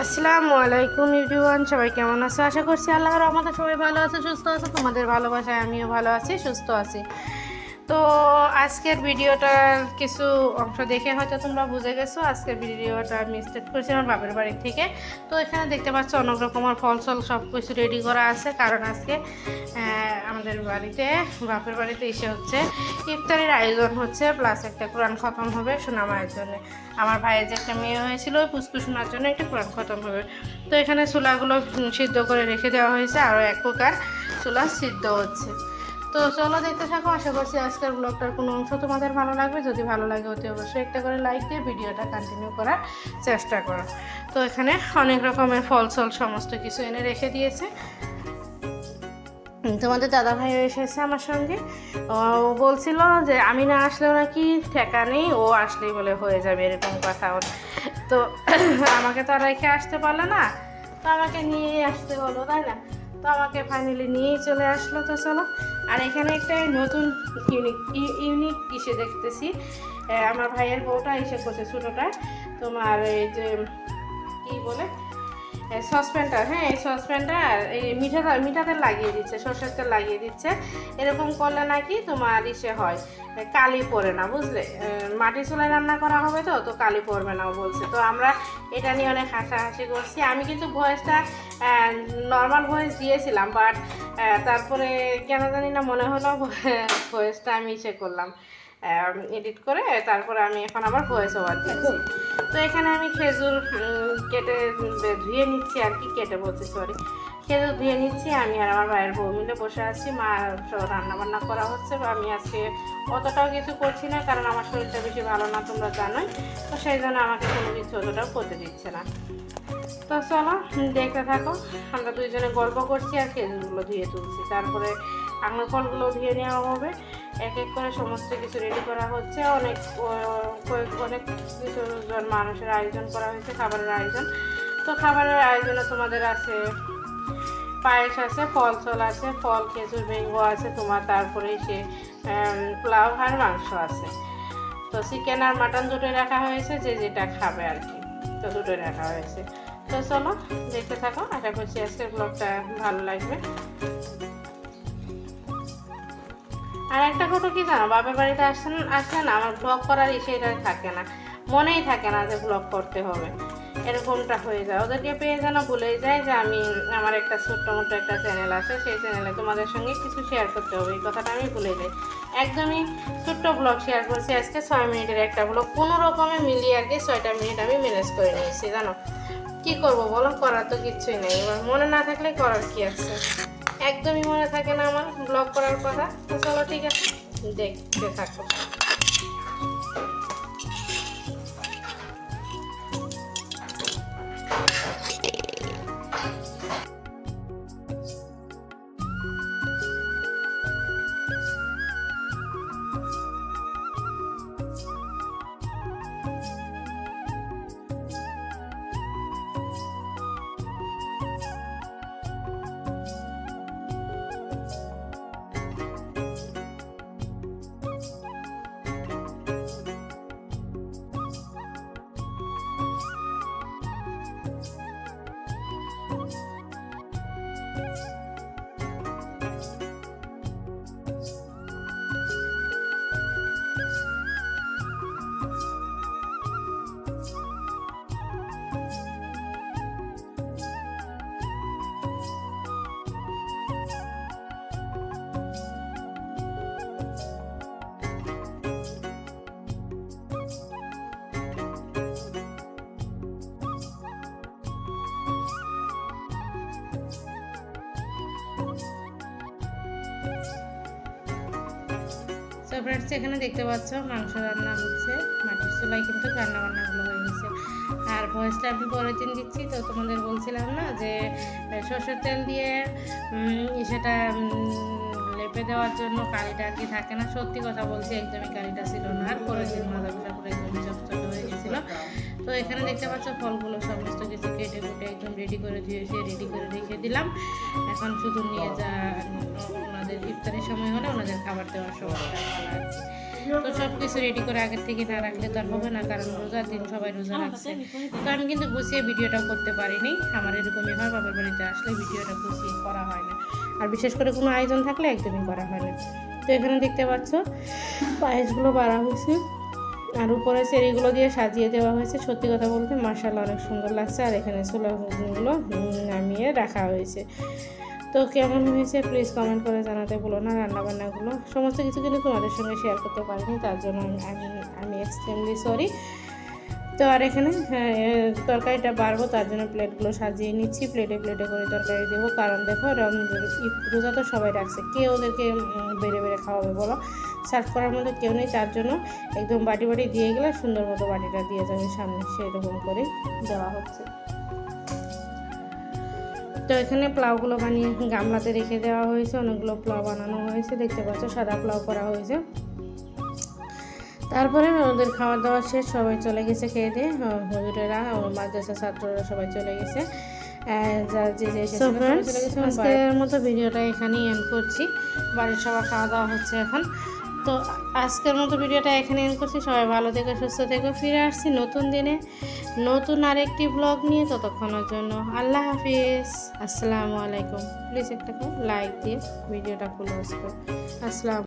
আসসালামু আলাইকুম ইউটিউবান সবাই কেমন আছো? আশা করছি আল্লাহর রহমতে সবাই ভালো আছে, সুস্থ আছে, তোমাদের ভালোবাসায় আমিও ভালো আছি, সুস্থ আছি। তো আজকের ভিডিওটার কিছু অংশ দেখে হয়তো তোমরা বুঝে গেছো। আজকের ভিডিওটা আমি স্টার্ট করছি আমার বাপের বাড়ি থেকে। তো এখানে দেখতে পাচ্ছ অনেক রকমের ফল সল সব কিছু রেডি করা আছে। কারণ আজকে আমাদের বাড়িতে, বাপের বাড়িতে এসে হচ্ছে ইফতারির আয়োজন হচ্ছে প্লাস একটা কোরআন খতম হবে সোনা মায়ের জন্য আমার ভাইয়ের যে একটা মেয়ে হয়েছিল পুষ্কু শোনার জন্য একটা কোরআন খতম হবে। তো এখানে চুলাগুলো সিদ্ধ করে রেখে দেওয়া হয়েছে। আরও এক প্রকার চুলা সিদ্ধ হচ্ছে। তো চলো দেখতে থাকো, আশা করছি আজকের ব্লগটার কোনো অংশ তোমাদের ভালো লাগবে। যদি ভালো লাগে অতি অবশ্যই একটা করে লাইক দিয়ে ভিডিওটা কন্টিনিউ করার চেষ্টা করো। তো এখানে অনেক রকমের ফল সল সমস্ত কিছু এনে রেখে দিয়েছে। তোমাদের দাদা ভাই এসেছে আমার সঙ্গে। ও বলছিল যে, আমি না আসলেও নাকি ঠেকা নেই, ও আসলেই বলে হয়ে যাবে এরকম কথা ওর। তো আমাকে তো আর রেখে আসতে পারল না। তো আমাকে নিয়ে আসতে হলো, তাই না? তো আমাকে ফাইনালি নিয়েই চলে আসলো, তো চলো। আর এখানে একটা নতুন ইউনিক ইউনিক ইসে দেখতেছি। আমার ভাইয়ের বউটা এসে করছে ছোটোটা তোমার এই যে, কী বলে? সসপ্যানটা হ্যাঁ এই সসপ্যানটা এই মিঠা মিঠাতে লাগিয়ে দিচ্ছে, সর্ষের তেল লাগিয়ে দিচ্ছে। এরকম করলে নাকি তোমার ইসে হয় কালি পড়ে না, বুঝলে? মাটির চুলায় রান্না করা হবে তো তো কালি পড়বে না বলছে। তো আমরা এটা নিয়ে অনেক হাসাহাসি করছি। আমি কিন্তু ভয়েসটা নর্মাল ভয়েস দিয়েছিলাম বাট তারপরে কেন জানি না মনে হলো, ভয়েসটা আমি ইসে করলাম এডিট করে, তারপরে আমি এখন আবার ভয়েস ওভার দিচ্ছি তো এখানে আমি খেজুর কেটে ধুয়ে নিচ্ছি আর কি, কেটে বলছি সরি খেজুর ধুয়ে নিচ্ছি, আমি আর আমার ভাইয়ের বউ মিলে বসে আছি, মা রান্না বান্না করা হচ্ছে, বা আমি আজকে অতটাও কিছু করছি না, কারণ আমার শরীরটা বেশি ভালো না, তোমরা জানোই। তো সেই জন্য আমাকে কোনো কিছু অতটাও করতে দিচ্ছে না। তো চলো, দেখতে থাকো, আমরা দুইজনে গল্প করছি আর খেজুরগুলো ধুয়ে তুলছি। তারপরে আঙুর ফলগুলো ধুয়ে নেওয়া হবে। এক এক করে সমস্ত কিছু রেডি করা হচ্ছে। অনেক অনেক কিছু মানুষের আয়োজন করা হয়েছে, খাবারের আয়োজন। তো খাবারের আয়োজনে তোমাদের আছে পায়েস আছে, ফল চল আছে, ফল, খেজুর বেঙ্গো আছে, তোমার তারপরে সে পোলাও আর মাংস আছে। তো চিকেন আর মাটন দুটোই রাখা হয়েছে, যে যেটা খাবে আর কি। তো দুটোই রাখা হয়েছে। তো চলো, দেখতে থাকো। আশা করছি আজকের ব্লগটা ভালো লাগবে। আর একটা কথা কি জানো? বাপের বাড়িতে আসেন আসলে না, আমার ব্লগ করার ইসেটা থাকে না। মনেই থাকে না যে ব্লগ করতে হবে। এরকমটা হয়ে যায়। ওদেরকে পেয়ে যেন ভুলেই যায় যে আমি আমার একটা ছোট্ট মোটো একটা চ্যানেল আছে। সেই চ্যানেলে তোমাদের সঙ্গে কিছু শেয়ার করতে হবে। এই কথাটা আমি ভুলে যাই। একদমই ছোট্ট ব্লগ শেয়ার করছি আজকে। ছয় মিনিটের একটা ব্লগ কোনো রকমে মিলিয়ে আর কি ছয়টা মিনিট আমি ম্যানেজ করে নিয়েছি, জানো? কী করব বলো? করার তো কিচ্ছুই নেই। এবার মনে না থাকলে করার কি আছে? একদমই মনে থাকে না আমার ব্লগ করার কথা। চলো ঠিক আছে দেখতে থাকো। তো ফ্রেন্ডস এখানে দেখতে পাচ্ছ মাংস রান্না হচ্ছে। মাটির চুলায় কিন্তু রান্না বান্নাগুলো হয়ে গেছে। আর ভয়েসটা আমি পরের দিন দিচ্ছি, তো তোমাদের বলছিলাম না যে, সর্ষের তেল দিয়ে সেটা লেপে দেওয়ার জন্য কালিটা আর কি থাকে না? সত্যি কথা বলছি একদমই কালিটা ছিল না। আর পরের দিন মাথা পিঠা করে একদমই চকচকে হয়ে গেছিল। তো এখানে দেখতে পাচ্ছ ফলগুলো সমস্ত কিছু কেটে কুটে একদম রেডি করে দিয়ে সে রেডি করে রেখে দিলাম। এখন শুধু নিয়ে যা ওনাদের ইফতারের সময় হলে ওনাদের খাবার দেওয়ার সময় তো সব কিছু রেডি করে আগের থেকে না রাখলে তো আর হবে না কারণ রোজার দিন সবাই রোজা রাখছে। তো আমি কিন্তু গুছিয়ে ভিডিওটা করতে পারিনি। আমার এরকমই হয় বাবার বাড়িতে আসলে ভিডিওটা গুছিয়ে করা হয় না। আর বিশেষ করে কোনো আয়োজন থাকলে একদমই করা হয় না। তো এখানে দেখতে পাচ্ছ পায়েসগুলো বাড়া হয়েছে। আর উপরে চেরিগুলো দিয়ে সাজিয়ে দেওয়া হয়েছে। সত্যি কথা বলতে মার্শাল অনেক সুন্দর লাগছে। আর এখানে ছোলাগুলো নামিয়ে রাখা হয়েছে। তো কেমন হয়েছে প্লিজ কমেন্ট করে জানাতে বলো না রান্নাবান্নাগুলো। সমস্ত কিছু কিন্তু তোমাদের সঙ্গে শেয়ার করতে পারিনি, তার জন্য আমি আমি এক্সট্রিমলি সরি তো আর এখানে হ্যাঁ, তরকারিটা বাড়বো তার জন্য প্লেটগুলো সাজিয়ে নিচ্ছি প্লেটে প্লেটে করে তরকারি দেবো। কারণ দেখো রোজা তো সবাই রাখছে। কে ওদেরকে বেড়ে বেড়ে খাওয়াবে বলো। সার্ভ করার মতো কেউ নেই তার জন্য একদম বাটি বাটি দিয়ে গেলে সুন্দর মতো বাটিটা দিয়ে যাবে সামনে সেই রকম করে দেওয়া হচ্ছে। তো এখানে প্লাউগুলো বানিয়ে গামলাতে রেখে দেওয়া হয়েছে অনেকগুলো প্লাউ বানানো হয়েছে দেখতে পাচ্ছ সাদা প্লাউ করা হয়েছে। তারপরে ওদের খাওয়া দাওয়া শেষ সবাই চলে গেছে খেয়ে দিয়ে। হুজুরেরা মাদ্রাসা ছাত্ররা সবাই চলে গেছে। আজকের মতো ভিডিওটা এখানেই এন্ড করছি। বাড়ির সবার খাওয়া দাওয়া হচ্ছে এখন। তো আজকের মতো ভিডিওটা এখানে এন্ড করছি। সবাই ভালো থেকো সুস্থ থেকো ফিরে আসছি নতুন দিনে। নতুন আরেকটি ব্লগ নিয়ে ততক্ষণের জন্য। আল্লাহ হাফিজ। আসসালামু আলাইকুম। প্লিজ একটা লাইক দিয়ে ভিডিওটা ক্লোজ করো। আসসালাম